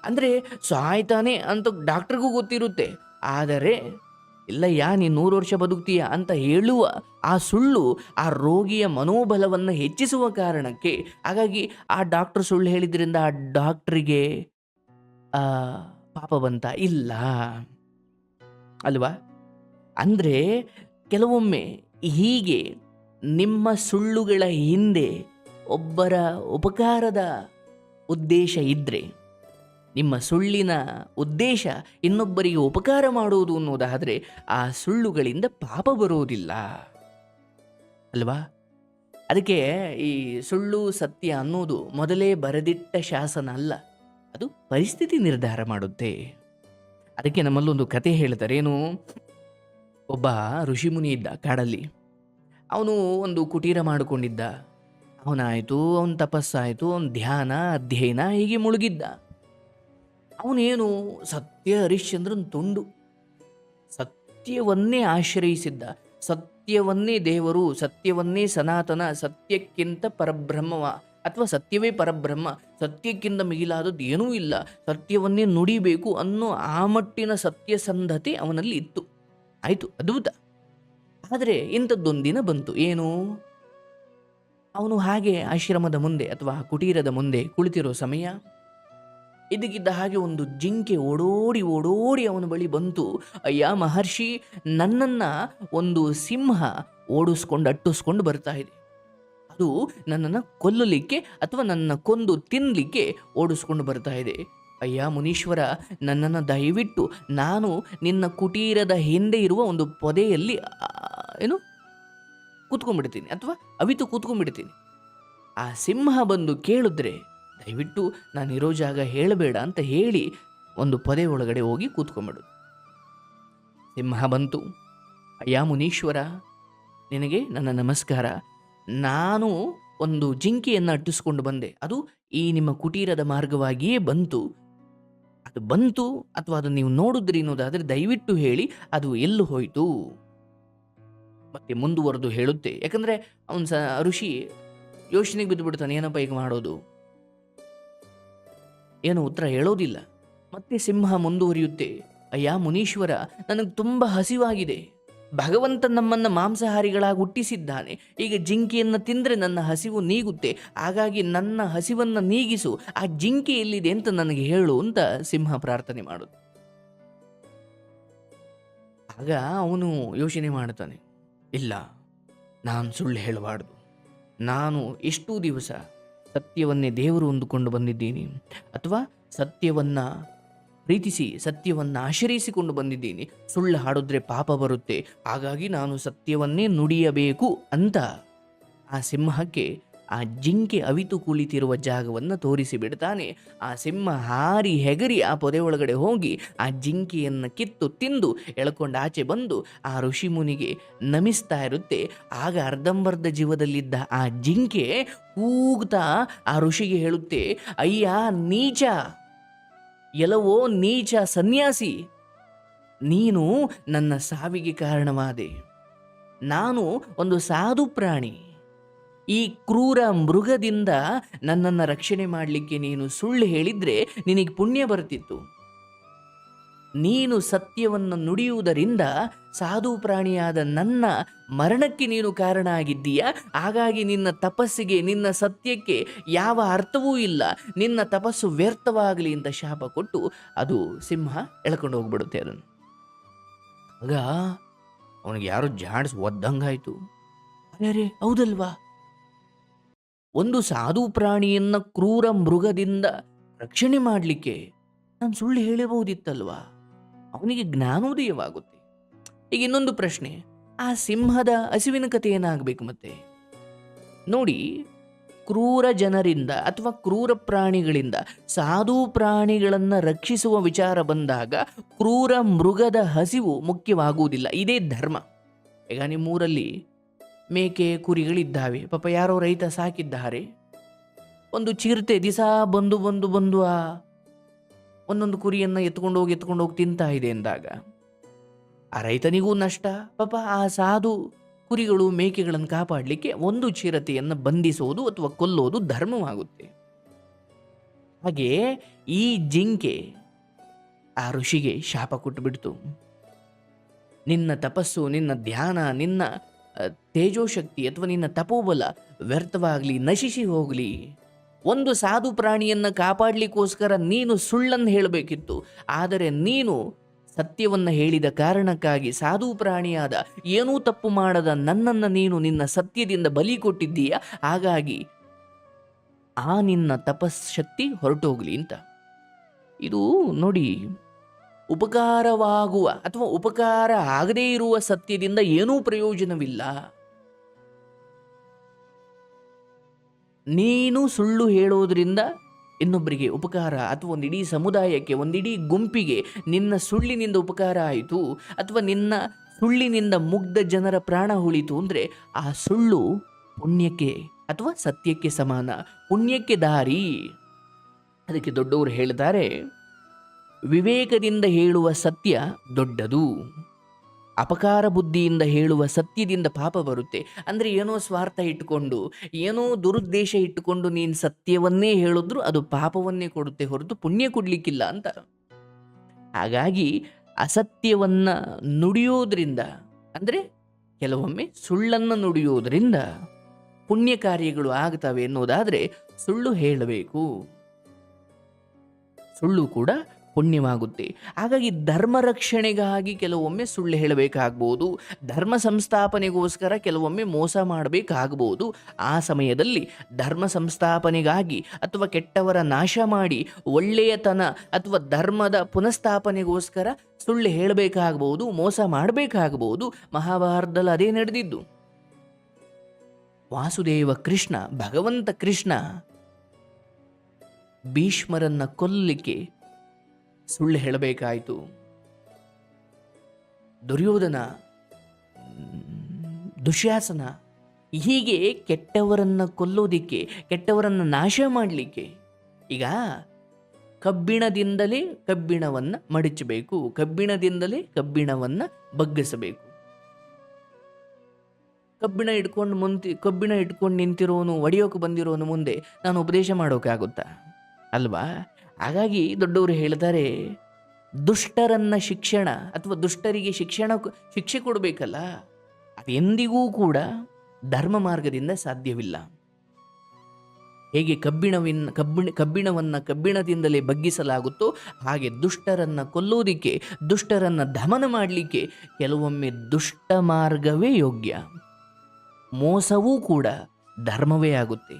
ಅಂದರೆ, ಸಾಯ್ತಾನೆ ಅಂತ ಡಾಕ್ಟ್ರಿಗೂ ಗೊತ್ತಿರುತ್ತೆ. ಆದರೆ ಇಲ್ಲಯ್ಯ ನೀನು ನೂರು ವರ್ಷ ಬದುಕ್ತೀಯ ಅಂತ ಹೇಳುವ ಆ ಸುಳ್ಳು ಆ ರೋಗಿಯ ಮನೋಬಲವನ್ನು ಹೆಚ್ಚಿಸುವ ಕಾರಣಕ್ಕೆ. ಹಾಗಾಗಿ ಆ ಡಾಕ್ಟರ್ ಸುಳ್ಳು ಹೇಳಿದ್ರಿಂದ ಆ ಡಾಕ್ಟ್ರಿಗೆ ಪಾಪ ಬಂತ. ಇಲ್ಲ. ಅಲ್ವಾ? ಅಂದರೆ ಕೆಲವೊಮ್ಮೆ ಹೀಗೆ ನಿಮ್ಮ ಸುಳ್ಳುಗಳ ಹಿಂದೆ ಒಬ್ಬರ ಉಪಕಾರದ ಉದ್ದೇಶ ಇದ್ದರೆ ನಿಮ್ಮ ಸುಳ್ಳಿನ ಉದ್ದೇಶ ಇನ್ನೊಬ್ಬರಿಗೆ ಉಪಕಾರ ಮಾಡುವುದು ಅನ್ನೋದಾದರೆ ಆ ಸುಳ್ಳುಗಳಿಂದ ಪಾಪ ಬರುವುದಿಲ್ಲ ಅಲ್ವಾ? ಅದಕ್ಕೆ ಈ ಸುಳ್ಳು ಸತ್ಯ ಅನ್ನೋದು ಮೊದಲೇ ಬರೆದಿಟ್ಟ ಶಾಸನ ಅಲ್ಲ, ಅದು ಪರಿಸ್ಥಿತಿ ನಿರ್ಧಾರ ಮಾಡುತ್ತೆ. ಅದಕ್ಕೆ ನಮ್ಮಲ್ಲೊಂದು ಕತೆ ಹೇಳ್ತಾರೇನು? ಒಬ್ಬ ಋಷಿಮುನಿ ಇದ್ದ ಕಾಡಲ್ಲಿ. ಅವನು ಒಂದು ಕುಟೀರ ಮಾಡಿಕೊಂಡಿದ್ದ. ಅವನಾಯಿತು, ಅವನ ತಪಸ್ಸಾಯಿತು, ಅವನ ಧ್ಯಾನ, ಅಧ್ಯಯನ ಹೀಗೆ ಮುಳುಗಿದ್ದ. ಅವನೇನು ಸತ್ಯ ಹರಿಶ್ಚಂದ್ರನ ತುಂಡು. ಸತ್ಯವನ್ನೇ ಆಶ್ರಯಿಸಿದ್ದ, ಸತ್ಯವನ್ನೇ ದೇವರು, ಸತ್ಯವನ್ನೇ ಸನಾತನ, ಸತ್ಯಕ್ಕಿಂತ ಪರಬ್ರಹ್ಮವ ಅಥವಾ ಸತ್ಯವೇ ಪರಬ್ರಹ್ಮ, ಸತ್ಯಕ್ಕಿಂತ ಮಿಗಿಲಾದದ್ದು ಏನೂ ಇಲ್ಲ. ಸತ್ಯವನ್ನೇ ನುಡಿಬೇಕು ಅನ್ನೋ ಆ ಮಟ್ಟಿನ ಸತ್ಯಸಂಧತೆ ಅವನಲ್ಲಿ ಇತ್ತು. ಆಯಿತು, ಅದ್ಭುತ. ಆದರೆ ಇಂಥದ್ದೊಂದಿನ ಬಂತು. ಏನು? ಅವನು ಹಾಗೆ ಆಶ್ರಮದ ಮುಂದೆ ಅಥವಾ ಕುಟೀರದ ಮುಂದೆ ಕುಳಿತಿರೋ ಸಮಯ ಇದಕ್ಕಿದ್ದ ಹಾಗೆ ಒಂದು ಜಿಂಕೆ ಓಡೋಡಿ ಓಡೋಡಿ ಅವನ ಬಳಿ ಬಂತು. ಅಯ್ಯ ಮಹರ್ಷಿ, ನನ್ನನ್ನು ಒಂದು ಸಿಂಹ ಓಡಿಸ್ಕೊಂಡು ಅಟ್ಟಿಸ್ಕೊಂಡು ಬರ್ತಾ ಇದೆ. ಅದು ನನ್ನನ್ನು ಕೊಲ್ಲಲಿಕ್ಕೆ ಅಥವಾ ನನ್ನ ಕೊಂದು ತಿನ್ನಲಿಕ್ಕೆ ಓಡಿಸ್ಕೊಂಡು ಬರ್ತಾ ಇದೆ. ಅಯ್ಯ ಮುನೀಶ್ವರ, ನನ್ನನ್ನು ದಯವಿಟ್ಟು ನಾನು ನಿನ್ನ ಕುಟೀರದ ಹಿಂದೆ ಇರುವ ಒಂದು ಪೊದೆಯಲ್ಲಿ ಏನು, ಕೂತ್ಕೊಂಡ್ಬಿಡ್ತೀನಿ ಅಥವಾ ಅವಿತು ಕೂತ್ಕೊಂಡ್ಬಿಡ್ತೀನಿ. ಆ ಸಿಂಹ ಬಂದು ಕೇಳಿದ್ರೆ ದಯವಿಟ್ಟು ನಾನು ಇರೋ ಜಾಗ ಹೇಳಬೇಡ ಅಂತ ಹೇಳಿ ಒಂದು ಪೊದೆ ಒಳಗಡೆ ಹೋಗಿ ಕೂತ್ಕೊಂಬಿಡು. ಸಿಂಹ ಬಂತು. ಅಯ್ಯ ಮುನೀಶ್ವರ, ನಿನಗೆ ನನ್ನ ನಮಸ್ಕಾರ. ನಾನು ಒಂದು ಜಿಂಕೆಯನ್ನು ಅಟ್ಟಿಸ್ಕೊಂಡು ಬಂದೆ. ಅದು ಈ ನಿಮ್ಮ ಕುಟೀರದ ಮಾರ್ಗವಾಗಿಯೇ ಬಂತು. ಅದು ಬಂತು ಅಥವಾ ಅದು ನೀವು ನೋಡಿದ್ರಿ ಅನ್ನೋದಾದರೆ ದಯವಿಟ್ಟು ಹೇಳಿ, ಅದು ಎಲ್ಲಿ ಹೋಯಿತು? ಮತ್ತೆ ಮುಂದುವರೆದು ಹೇಳುತ್ತೆ. ಯಾಕಂದರೆ ಅವನು ಸ ಋಷಿ ಯೋಚನೆಗೆ ಬಿದ್ದು ಬಿಡ್ತಾನೆ ಏನಪ್ಪ ಈಗ ಮಾಡೋದು? ಏನು ಉತ್ತರ ಹೇಳೋದಿಲ್ಲ. ಮತ್ತೆ ಸಿಂಹ ಮುಂದುವರಿಯುತ್ತೆ. ಅಯ್ಯ ಮುನೀಶ್ವರ, ನನಗೆ ತುಂಬ ಹಸಿವಾಗಿದೆ. ಭಗವಂತ ನಮ್ಮನ್ನು ಮಾಂಸಾಹಾರಿಗಳಾಗಿ ಹುಟ್ಟಿಸಿದ್ದಾನೆ. ಈಗ ಜಿಂಕೆಯನ್ನು ತಿಂದರೆ ನನ್ನ ಹಸಿವು ನೀಗುತ್ತೆ. ಹಾಗಾಗಿ ನನ್ನ ಹಸಿವನ್ನು ನೀಗಿಸು. ಆ ಜಿಂಕೆ ಎಲ್ಲಿದೆ ಅಂತ ನನಗೆ ಹೇಳು ಅಂತ ಸಿಂಹ ಪ್ರಾರ್ಥನೆ ಮಾಡುದು. ಆಗ ಅವನು ಯೋಚನೆ ಮಾಡ್ತಾನೆ, ಇಲ್ಲ, ನಾನು ಸುಳ್ಳು ಹೇಳಬಾರ್ದು. ನಾನು ಎಷ್ಟು ದಿವಸ ಸತ್ಯವನ್ನೇ ದೇವರು ಹೊಂದಿಕೊಂಡು ಬಂದಿದ್ದೀನಿ. ಅಥವಾ ಸತ್ಯವನ್ನು ಪ್ರೀತಿಸಿ, ಸತ್ಯವನ್ನು ಆಶ್ರಯಿಸಿಕೊಂಡು ಬಂದಿದ್ದೀನಿ. ಸುಳ್ಳು ಹಾಡಿದ್ರೆ ಪಾಪ ಬರುತ್ತೆ. ಹಾಗಾಗಿ ನಾನು ಸತ್ಯವನ್ನೇ ನುಡಿಯಬೇಕು ಅಂತ ಆ ಸಿಂಹಕ್ಕೆ ಆ ಜಿಂಕೆ ಅವಿತು ಕುಳಿತಿರುವ ಜಾಗವನ್ನು ತೋರಿಸಿ ಬಿಡ್ತಾನೆ ಆ ಸಿಂಹ ಹಾರಿ ಹೆಗರಿ ಆ ಪೊದೆ ಒಳಗಡೆ ಹೋಗಿ ಆ ಜಿಂಕೆಯನ್ನು ಕಿತ್ತು ತಿಂದು ಎಳ್ಕೊಂಡು ಆಚೆ ಬಂದು ಆ ಋಷಿ ಮುನಿಗೆ ನಮಿಸ್ತಾ ಇರುತ್ತೆ. ಆಗ ಅರ್ಧಂಬರ್ಧ ಜೀವದಲ್ಲಿದ್ದ ಆ ಜಿಂಕೆ ಕೂಗ್ತಾ ಆ ಋಷಿಗೆ ಹೇಳುತ್ತೆ, ಅಯ್ಯ, ನೀಚ! ಎಲ್ಲವೋ ನೀಚ ಸನ್ಯಾಸಿ! ನೀನು ನನ್ನ ಸಾವಿಗೆ ಕಾರಣವಾದೆ. ನಾನು ಒಂದು ಸಾಧು ಪ್ರಾಣಿ. ಈ ಕ್ರೂರ ಮೃಗದಿಂದ ನನ್ನನ್ನು ರಕ್ಷಣೆ ಮಾಡಲಿಕ್ಕೆ ನೀನು ಸುಳ್ಳು ಹೇಳಿದ್ರೆ ನಿನಗೆ ಪುಣ್ಯ ಬರ್ತಿತ್ತು. ನೀನು ಸತ್ಯವನ್ನು ನುಡಿಯುವುದರಿಂದ ಸಾಧು ಪ್ರಾಣಿಯಾದ ನನ್ನ ಮರಣಕ್ಕೆ ನೀನು ಕಾರಣ ಆಗಿದ್ದೀಯ? ಹಾಗಾಗಿ ನಿನ್ನ ತಪಸ್ಸಿಗೆ, ನಿನ್ನ ಸತ್ಯಕ್ಕೆ ಯಾವ ಅರ್ಥವೂ ಇಲ್ಲ. ನಿನ್ನ ತಪಸ್ಸು ವ್ಯರ್ಥವಾಗಲಿ ಅಂತ ಶಾಪ ಕೊಟ್ಟು ಅದು ಸಿಂಹ ಎಳ್ಕೊಂಡು ಹೋಗ್ಬಿಡುತ್ತೆ ಅದನ್ನು. ಆಗ ಅವನಿಗೆ ಯಾರು ಜಾಡ್ಸ್ ಒದ್ದಂಗಾಯ್ತು. ಅರೆ ಹೌದಲ್ವಾ? ಒಂದು ಸಾಧು ಪ್ರಾಣಿಯನ್ನ ಕ್ರೂರ ಮೃಗದಿಂದ ರಕ್ಷಣೆ ಮಾಡಲಿಕ್ಕೆ ನಾನು ಸುಳ್ಳು ಹೇಳಬಹುದಿತ್ತಲ್ವಾ? ಅವನಿಗೆ ಜ್ಞಾನೋದಯವಾಗುತ್ತೆ ಈಗ ಇನ್ನೊಂದು ಪ್ರಶ್ನೆ. ಆ ಸಿಂಹದ ಹಸಿವಿನ ಕಥೆ ಏನಾಗಬೇಕು ಮತ್ತೆ? ನೋಡಿ, ಕ್ರೂರ ಜನರಿಂದ ಅಥವಾ ಕ್ರೂರ ಪ್ರಾಣಿಗಳಿಂದ ಸಾಧು ಪ್ರಾಣಿಗಳನ್ನು ರಕ್ಷಿಸುವ ವಿಚಾರ ಬಂದಾಗ ಕ್ರೂರ ಮೃಗದ ಹಸಿವು ಮುಖ್ಯವಾಗುವುದಿಲ್ಲ. ಇದೇ ಧರ್ಮ. ಈಗ ನಿಮ್ಮೂರಲ್ಲಿ ಮೇಕೆ ಕುರಿಗಳಿದ್ದಾವೆ. ಪಾಪ ಯಾರೋ ರೈತ ಸಾಕಿದ್ದಾರೆ. ಒಂದು ಚಿರತೆ ದಿಸ ಬಂದು ಬಂದು ಬಂದು ಆ ಒಂದೊಂದು ಕುರಿಯನ್ನು ಎತ್ಕೊಂಡು ಹೋಗಿ ಎತ್ಕೊಂಡು ಹೋಗಿ ತಿಂತಾ ಇದೆ ಎಂದಾಗ ಆ ರೈತನಿಗೂ ನಷ್ಟ. ಪಾಪ ಆ ಸಾಧು ಕುರಿಗಳು ಮೇಕೆಗಳನ್ನು ಕಾಪಾಡಲಿಕ್ಕೆ ಒಂದು ಚಿರತೆಯನ್ನು ಬಂಧಿಸೋದು ಅಥವಾ ಕೊಲ್ಲೋದು ಧರ್ಮವಾಗುತ್ತೆ. ಹಾಗೆ ಈ ಜಿಂಕೆ ಆ ಋಷಿಗೆ ಶಾಪ ಕೊಟ್ಟುಬಿಡ್ತು ನಿನ್ನ ತಪಸ್ಸು, ನಿನ್ನ ಧ್ಯಾನ, ನಿನ್ನ ತೇಜೋಶಕ್ತಿ ಅಥವಾ ನಿನ್ನ ತಪೋಬಲ ವ್ಯರ್ಥವಾಗಲಿ, ನಶಿಸಿ ಹೋಗಲಿ. ಒಂದು ಸಾಧು ಪ್ರಾಣಿಯನ್ನು ಕಾಪಾಡಲಿಕ್ಕೋಸ್ಕರ ನೀನು ಸುಳ್ಳನ್ನು ಹೇಳಬೇಕಿತ್ತು. ಆದರೆ ನೀನು ಸತ್ಯವನ್ನು ಹೇಳಿದ ಕಾರಣಕ್ಕಾಗಿ ಸಾಧು ಪ್ರಾಣಿಯಾದ ಏನೂ ತಪ್ಪು ಮಾಡದ ನನ್ನನ್ನು ನೀನು ನಿನ್ನ ಸತ್ಯದಿಂದ ಬಲಿ ಕೊಟ್ಟಿದ್ದೀಯ? ಹಾಗಾಗಿ ಆ ನಿನ್ನ ತಪಶಕ್ತಿ ಹೊರಟೋಗ್ಲಿ ಅಂತ. ಇದು ನೋಡಿ ಉಪಕಾರವಾಗುವ ಅಥವಾ ಉಪಕಾರ ಆಗದೇ ಇರುವ ಸತ್ಯದಿಂದ ಏನೂ ಪ್ರಯೋಜನವಿಲ್ಲ. ನೀನು ಸುಳ್ಳು ಹೇಳೋದ್ರಿಂದ ಇನ್ನೊಬ್ಬರಿಗೆ ಉಪಕಾರ ಅಥವಾ ಒಂದು ಸಮುದಾಯಕ್ಕೆ, ಒಂದಿಡೀ ಗುಂಪಿಗೆ ನಿನ್ನ ಸುಳ್ಳಿನಿಂದ ಉಪಕಾರ ಆಯಿತು ಅಥವಾ ನಿನ್ನ ಸುಳ್ಳಿನಿಂದ ಮುಗ್ಧ ಜನರ ಪ್ರಾಣ ಉಳಿತು ಅಂದರೆ ಆ ಸುಳ್ಳು ಪುಣ್ಯಕ್ಕೆ ಅಥವಾ ಸತ್ಯಕ್ಕೆ ಸಮಾನ, ಪುಣ್ಯಕ್ಕೆ ದಾರಿ. ಅದಕ್ಕೆ ದೊಡ್ಡವರು ಹೇಳ್ತಾರೆ ವಿವೇಕದಿಂದ ಹೇಳುವ ಸತ್ಯ ದೊಡ್ಡದು. ಅಪಕಾರ ಬುದ್ಧಿಯಿಂದ ಹೇಳುವ ಸತ್ಯದಿಂದ ಪಾಪ ಬರುತ್ತೆ. ಅಂದರೆ ಏನೋ ಸ್ವಾರ್ಥ ಇಟ್ಟುಕೊಂಡು ಏನೋ ದುರುದ್ದೇಶ ಇಟ್ಟುಕೊಂಡು ನೀನು ಸತ್ಯವನ್ನೇ ಹೇಳಿದ್ರು ಅದು ಪಾಪವನ್ನೇ ಕೊಡುತ್ತೆ ಹೊರತು ಪುಣ್ಯ ಕೊಡಲಿಕ್ಕಿಲ್ಲ ಅಂತ. ಹಾಗಾಗಿ ಅಸತ್ಯವನ್ನು ನುಡಿಯೋದ್ರಿಂದ, ಅಂದರೆ ಕೆಲವೊಮ್ಮೆ ಸುಳ್ಳನ್ನು ನುಡಿಯೋದ್ರಿಂದ ಪುಣ್ಯ ಕಾರ್ಯಗಳು ಆಗ್ತವೆ ಎನ್ನುವುದಾದರೆ ಸುಳ್ಳು ಹೇಳಬೇಕು. ಸುಳ್ಳು ಕೂಡ ಪುಣ್ಯವಾಗುತ್ತೆ. ಹಾಗಾಗಿ ಧರ್ಮ ರಕ್ಷಣೆಗಾಗಿ ಕೆಲವೊಮ್ಮೆ ಸುಳ್ಳು ಹೇಳಬೇಕಾಗ್ಬೋದು, ಧರ್ಮ ಸಂಸ್ಥಾಪನೆಗೋಸ್ಕರ ಕೆಲವೊಮ್ಮೆ ಮೋಸ ಮಾಡಬೇಕಾಗ್ಬೋದು. ಆ ಸಮಯದಲ್ಲಿ ಧರ್ಮ ಸಂಸ್ಥಾಪನೆಗಾಗಿ ಅಥವಾ ಕೆಟ್ಟವರ ನಾಶ ಮಾಡಿ ಒಳ್ಳೆಯತನ ಅಥವಾ ಧರ್ಮದ ಪುನಃಸ್ಥಾಪನೆಗೋಸ್ಕರ ಸುಳ್ಳು ಹೇಳಬೇಕಾಗ್ಬೋದು, ಮೋಸ ಮಾಡಬೇಕಾಗ್ಬೋದು. ಮಹಾಭಾರತದಲ್ಲಿ ಅದೇ ನಡೆದಿದ್ದು. ವಾಸುದೇವ ಕೃಷ್ಣ, ಭಗವಂತ ಕೃಷ್ಣ ಭೀಷ್ಮರನ್ನ ಕೊಲ್ಲಿಕ್ಕೆ ಸುಳ್ಳು ಹೇಳಬೇಕಾಯಿತು. ದುರ್ಯೋಧನ ದುಶ್ಯಾಸನ ಹೀಗೆ ಕೆಟ್ಟವರನ್ನು ಕೊಲ್ಲೋದಿಕ್ಕೆ, ಕೆಟ್ಟವರನ್ನು ನಾಶ ಮಾಡಲಿಕ್ಕೆ ಈಗ ಕಬ್ಬಿಣದಿಂದಲೇ ಕಬ್ಬಿಣವನ್ನು ಮಡಚಬೇಕು, ಕಬ್ಬಿಣದಿಂದಲೇ ಕಬ್ಬಿಣವನ್ನು ಬಗ್ಗಿಸಬೇಕು. ಕಬ್ಬಿಣ ಇಟ್ಕೊಂಡು ಮುಂತಿ, ಕಬ್ಬಿಣ ಇಟ್ಕೊಂಡು ನಿಂತಿರೋನು, ಒಡೆಯೋಕೆ ಬಂದಿರೋನು ಮುಂದೆ ನಾನು ಉಪದೇಶ ಮಾಡೋಕ್ಕಾಗುತ್ತಾ ಅಲ್ವಾ? ಹಾಗಾಗಿ ದೊಡ್ಡವರು ಹೇಳ್ತಾರೆ ದುಷ್ಟರನ್ನ ಶಿಕ್ಷಣ ಅಥವಾ ದುಷ್ಟರಿಗೆ ಶಿಕ್ಷಣ ಶಿಕ್ಷೆ ಕೊಡಬೇಕಲ್ಲ ಅದೆಂದಿಗೂ ಕೂಡ ಧರ್ಮ ಮಾರ್ಗದಿಂದ ಸಾಧ್ಯವಿಲ್ಲ. ಹೇಗೆ ಕಬ್ಬಿಣವಿನ್, ಕಬ್ಬಿಣ, ಕಬ್ಬಿಣವನ್ನು ಕಬ್ಬಿಣದಿಂದಲೇ ಬಗ್ಗಿಸಲಾಗುತ್ತೋ ಹಾಗೆ ದುಷ್ಟರನ್ನು ಕೊಲ್ಲೋದಿಕ್ಕೆ, ದುಷ್ಟರನ್ನು ದಮನ ಮಾಡಲಿಕ್ಕೆ ಕೆಲವೊಮ್ಮೆ ದುಷ್ಟ ಮಾರ್ಗವೇ ಯೋಗ್ಯ. ಮೋಸವೂ ಕೂಡ ಧರ್ಮವೇ ಆಗುತ್ತೆ.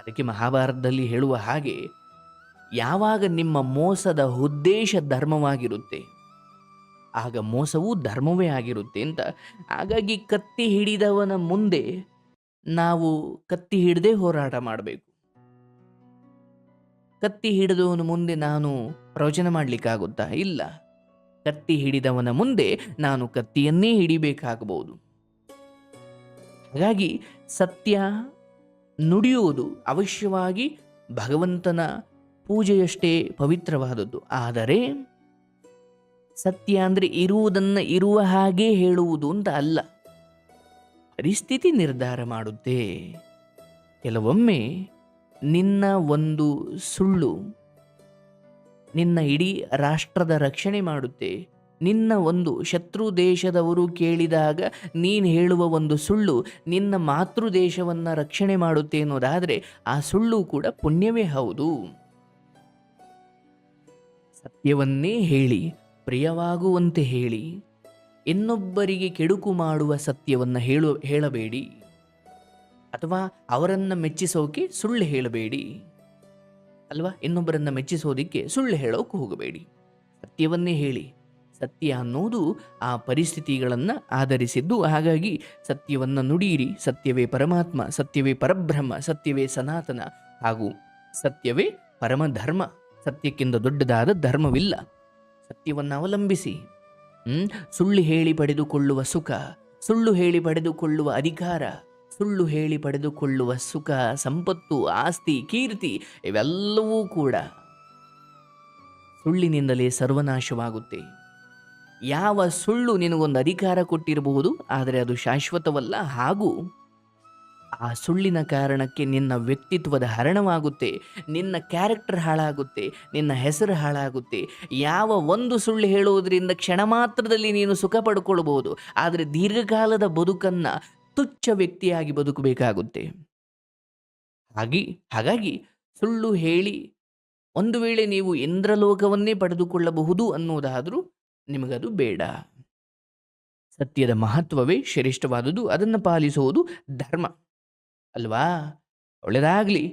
ಅದಕ್ಕೆ ಮಹಾಭಾರತದಲ್ಲಿ ಹೇಳುವ ಹಾಗೆ ಯಾವಾಗ ನಿಮ್ಮ ಮೋಸದ ಉದ್ದೇಶ ಧರ್ಮವಾಗಿರುತ್ತೆ, ಆಗ ಮೋಸವೂ ಧರ್ಮವೇ ಆಗಿರುತ್ತೆ ಅಂತ. ಹಾಗಾಗಿ ಕತ್ತಿ ಹಿಡಿದವನ ಮುಂದೆ ನಾವು ಕತ್ತಿ ಹಿಡದೆ ಹೋರಾಟ ಮಾಡಬೇಕು. ಕತ್ತಿ ಹಿಡಿದವನ ಮುಂದೆ ನಾನು ಪ್ರವಚನ ಮಾಡಲಿಕ್ಕಾಗುತ್ತಾ? ಇಲ್ಲ. ಕತ್ತಿ ಹಿಡಿದವನ ಮುಂದೆ ನಾನು ಕತ್ತಿಯನ್ನೇ ಹಿಡಿಬೇಕಾಗಬಹುದು. ಹಾಗಾಗಿ ಸತ್ಯ ನುಡಿಯುವುದು ಅವಶ್ಯವಾಗಿ ಭಗವಂತನ ಪೂಜೆಯಷ್ಟೇ ಪವಿತ್ರವಾದದ್ದು. ಆದರೆ ಸತ್ಯ ಅಂದರೆ ಇರುವುದನ್ನು ಇರುವ ಹಾಗೆ ಹೇಳುವುದು ಅಂತ ಅಲ್ಲ. ಪರಿಸ್ಥಿತಿ ನಿರ್ಧಾರ ಮಾಡುತ್ತೆ. ಕೆಲವೊಮ್ಮೆ ನಿನ್ನ ಒಂದು ಸುಳ್ಳು ನಿನ್ನ ಇಡೀ ರಾಷ್ಟ್ರದ ರಕ್ಷಣೆ ಮಾಡುತ್ತೆ. ನಿನ್ನ ಒಂದು ಶತ್ರು ದೇಶದವರು ಕೇಳಿದಾಗ ನೀನು ಹೇಳುವ ಒಂದು ಸುಳ್ಳು ನಿನ್ನ ಮಾತೃ ದೇಶವನ್ನು ರಕ್ಷಣೆ ಮಾಡುತ್ತೆ ಅನ್ನೋದಾದರೆ ಆ ಸುಳ್ಳು ಕೂಡ ಪುಣ್ಯವೇ ಹೌದು. ಸತ್ಯವನ್ನೇ ಹೇಳಿ, ಪ್ರಿಯವಾಗುವಂತೆ ಹೇಳಿ, ಇನ್ನೊಬ್ಬರಿಗೆ ಕೆಡುಕು ಮಾಡುವ ಸತ್ಯವನ್ನು ಹೇಳು, ಹೇಳಬೇಡಿ. ಅಥವಾ ಅವರನ್ನು ಮೆಚ್ಚಿಸೋಕೆ ಸುಳ್ಳು ಹೇಳಬೇಡಿ. ಅಲ್ವಾ? ಇನ್ನೊಬ್ಬರನ್ನು ಮೆಚ್ಚಿಸೋದಿಕ್ಕೆ ಸುಳ್ಳು ಹೇಳೋಕೆ ಹೋಗಬೇಡಿ. ಸತ್ಯವನ್ನೇ ಹೇಳಿ. ಸತ್ಯ ಅನ್ನೋದು ಆ ಪರಿಸ್ಥಿತಿಗಳನ್ನು ಆಧರಿಸಿದ್ದು. ಹಾಗಾಗಿ ಸತ್ಯವನ್ನು ನುಡಿಯಿರಿ ಸತ್ಯವೇ ಪರಮಾತ್ಮ, ಸತ್ಯವೇ ಪರಬ್ರಹ್ಮ, ಸತ್ಯವೇ ಸನಾತನ ಹಾಗೂ ಸತ್ಯವೇ ಪರಮಧರ್ಮ. ಸತ್ಯಕ್ಕಿಂತ ದೊಡ್ಡದಾದ ಧರ್ಮವಿಲ್ಲ. ಸತ್ಯವನ್ನು ಅವಲಂಬಿಸಿ. ಸುಳ್ಳು ಹೇಳಿ ಪಡೆದುಕೊಳ್ಳುವ ಸುಖ, ಸುಳ್ಳು ಹೇಳಿ ಪಡೆದುಕೊಳ್ಳುವ ಅಧಿಕಾರ, ಸುಳ್ಳು ಹೇಳಿ ಪಡೆದುಕೊಳ್ಳುವ ಸುಖ, ಸಂಪತ್ತು, ಆಸ್ತಿ, ಕೀರ್ತಿ ಇವೆಲ್ಲವೂ ಕೂಡ ಸುಳ್ಳಿನಿಂದಲೇ ಸರ್ವನಾಶವಾಗುತ್ತೆ. ಯಾವ ಸುಳ್ಳು ನಿನಗೊಂದು ಅಧಿಕಾರ ಕೊಟ್ಟಿರಬಹುದು, ಆದರೆ ಅದು ಶಾಶ್ವತವಲ್ಲ, ಹಾಗೂ ಆ ಸುಳ್ಳಿನ ಕಾರಣಕ್ಕೆ ನಿನ್ನ ವ್ಯಕ್ತಿತ್ವದ ಹರಣವಾಗುತ್ತೆ, ನಿನ್ನ ಕ್ಯಾರೆಕ್ಟರ್ ಹಾಳಾಗುತ್ತೆ, ನಿನ್ನ ಹೆಸರು ಹಾಳಾಗುತ್ತೆ. ಯಾವ ಒಂದು ಸುಳ್ಳು ಹೇಳುವುದರಿಂದ ಕ್ಷಣ ಮಾತ್ರದಲ್ಲಿ ನೀನು ಸುಖ ಪಡ್ಕೊಳ್ಬಹುದು, ಆದರೆ ದೀರ್ಘಕಾಲದ ಬದುಕನ್ನು ತುಚ್ಛ ವ್ಯಕ್ತಿಯಾಗಿ ಬದುಕಬೇಕಾಗುತ್ತೆ. ಹಾಗೆ, ಹಾಗಾಗಿ ಸುಳ್ಳು ಹೇಳಿ ಒಂದು ವೇಳೆ ನೀವು ಇಂದ್ರಲೋಕವನ್ನೇ ಪಡೆದುಕೊಳ್ಳಬಹುದು ಅನ್ನೋದಾದರೂ ನಿಮಗದು ಬೇಡ. ಸತ್ಯದ ಮಹತ್ವವೇ ಶ್ರೇಷ್ಠವಾದುದು, ಅದನ್ನು ಪಾಲಿಸುವುದು ಧರ್ಮ. ಅಲ್ವಾ? ಒಳ್ಳೆಯದಾಗಲಿ